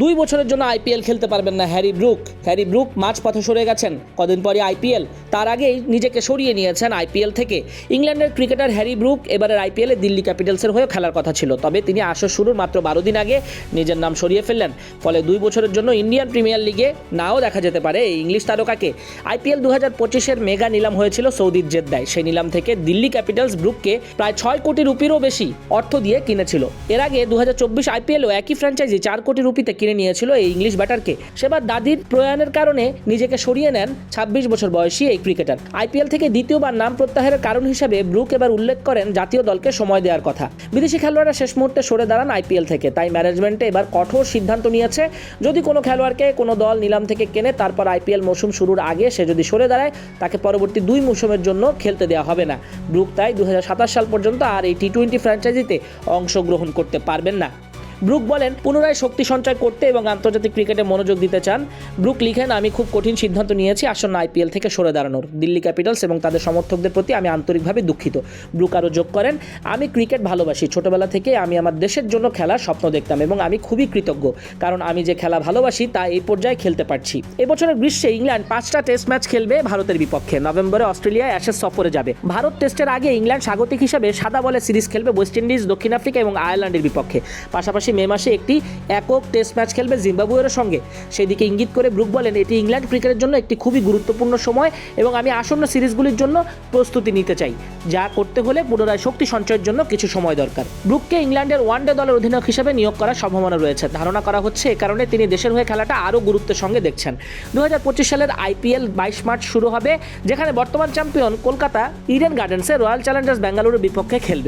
দুই বছরের জন্য আইপিএল খেলতে পারবেন না হ্যারি ব্রুক। হ্যারি ব্রুক মাঝ পথে সরে গেছেন। কদিন পরে আইপিএল। তার আগেই নিজেকে সরিয়ে নিয়েছেন আইপিএল থেকে। ইংল্যান্ডের ক্রিকেটার হ্যারি ব্রুক এবারের আইপিএলে দিল্লি ক্যাপিটালসের হয়ে খেলার কথা ছিল। তবে তিনি আসর শুরুর মাত্র বারো দিন আগে নিজের নাম সরিয়ে ফেললেন। ফলে দুই বছরের জন্য ইন্ডিয়ান প্রিমিয়ার লিগে নাও দেখা যেতে পারে এই ইংলিশ তারকাকে। আইপিএল দু হাজার পঁচিশের মেগা নিলাম হয়েছিল সৌদির জেদ্দায়। সেই নিলাম থেকে দিল্লি ক্যাপিটালস ব্রুককে প্রায় ছয় কোটি রুপিরও বেশি অর্থ দিয়ে কিনেছিল। এর আগে দু হাজার চব্বিশ আইপিএলও একই ফ্র্যাঞ্চাইজি চার কোটি রুপিতে কিনে নিয়েছিল এই ইংলিশ ব্যাটারকে। সেবার দাদির প্রয়াণের কারণে নিজেকে সরিয়ে নেন ছাব্বিশ বছর বয়সী এই ক্রিকেটার। আইপিএল থেকে দ্বিতীয়বার নাম প্রত্যাহারের কারণ হিসেবে ব্রুক এবার উল্লেখ করেন জাতীয় দলকে সময় দেওয়ার কথা। বিদেশি খেলোয়াড়রা শেষ মুহূর্তে সরে দাঁড়ান আইপিএল থেকে, তাই ম্যানেজমেন্টে এবার কঠোর সিদ্ধান্ত নিয়েছে। যদি কোনো খেলোয়াড়কে কোনো দল নিলাম থেকে কেনে, তারপর আইপিএল মৌসুম শুরুর আগে সে যদি সরে দাঁড়ায়, তাকে পরবর্তী দুই মৌসুমের জন্য খেলতে দেওয়া হবে না। ব্রুক তাই দুই হাজার সাতাশ সাল পর্যন্ত আর এই টি টোয়েন্টি ফ্র্যাঞ্চাইজিতে অংশগ্রহণ করতে পারবেন না। ব্রুক বলেন, পুনরায় শক্তি সঞ্চয় করতে এবং আন্তর্জাতিক ক্রিকেটে মনোযোগ দিতে চান। ব্রুক লিখেন, আমি খুব কঠিন সিদ্ধান্ত নিয়েছি, আসন্ন আইপিএল থেকে সরে দাঁড়ানোর। দিল্লি ক্যাপিটালস এবং তাদের সমর্থকদের প্রতি আমি আন্তরিকভাবে দুঃখিত। ব্রুক আরও যোগ করেন, আমি ক্রিকেট ভালোবাসি। ছোটবেলা থেকে আমি আমার দেশের জন্য খেলার স্বপ্ন দেখতাম এবং আমি খুবই কৃতজ্ঞ, কারণ আমি যে খেলা ভালোবাসি তা এই পর্যায়ে খেলতে পারছি। এবছরের গ্রীষ্মে ইংল্যান্ড পাঁচটা টেস্ট ম্যাচ খেলবে ভারতের বিপক্ষে। নভেম্বরে অস্ট্রেলিয়ায় অ্যাশেজ সফরে যাবে। ভারত টেস্টের আগে ইংল্যান্ড স্বাগতিক হিসেবে সাদা বলে সিরিজ খেলবে ওয়েস্ট ইন্ডিজ, দক্ষিণ আফ্রিকা এবং আয়ারল্যান্ডের বিপক্ষে। পাশাপাশি মে মাসে একটি একক টেস্ট ম্যাচ খেলবে জিম্বাবুয়ের সঙ্গে। সেদিকে ইঙ্গিত করে ব্রুক বলেন, এটি ইংল্যান্ড ক্রিকেটের জন্য একটি খুবই গুরুত্বপূর্ণ সময় এবং আমি আসন্ন সিরিজগুলির জন্য প্রস্তুতি নিতে চাই। যা করতে হলে পুনরায় শক্তি সঞ্চয়ের জন্য কিছু সময় দরকার। ব্রুককে ইংল্যান্ডের ওয়ানডে দলের অধিনায়ক হিসেবে নিয়োগ করার সম্ভাবনা রয়েছে। ধারণা করা হচ্ছে, এ কারণে তিনি দেশের হয়ে খেলাটা আরও গুরুত্বের সঙ্গে দেখছেন। দুই হাজার পঁচিশ সালের আইপিএল বাইশ মার্চ শুরু হবে, যেখানে বর্তমান চ্যাম্পিয়ন কলকাতা ইডেন গার্ডেন্সে রয়্যাল চ্যালেঞ্জার্স বেঙ্গালুরুর বিপক্ষে খেলবে।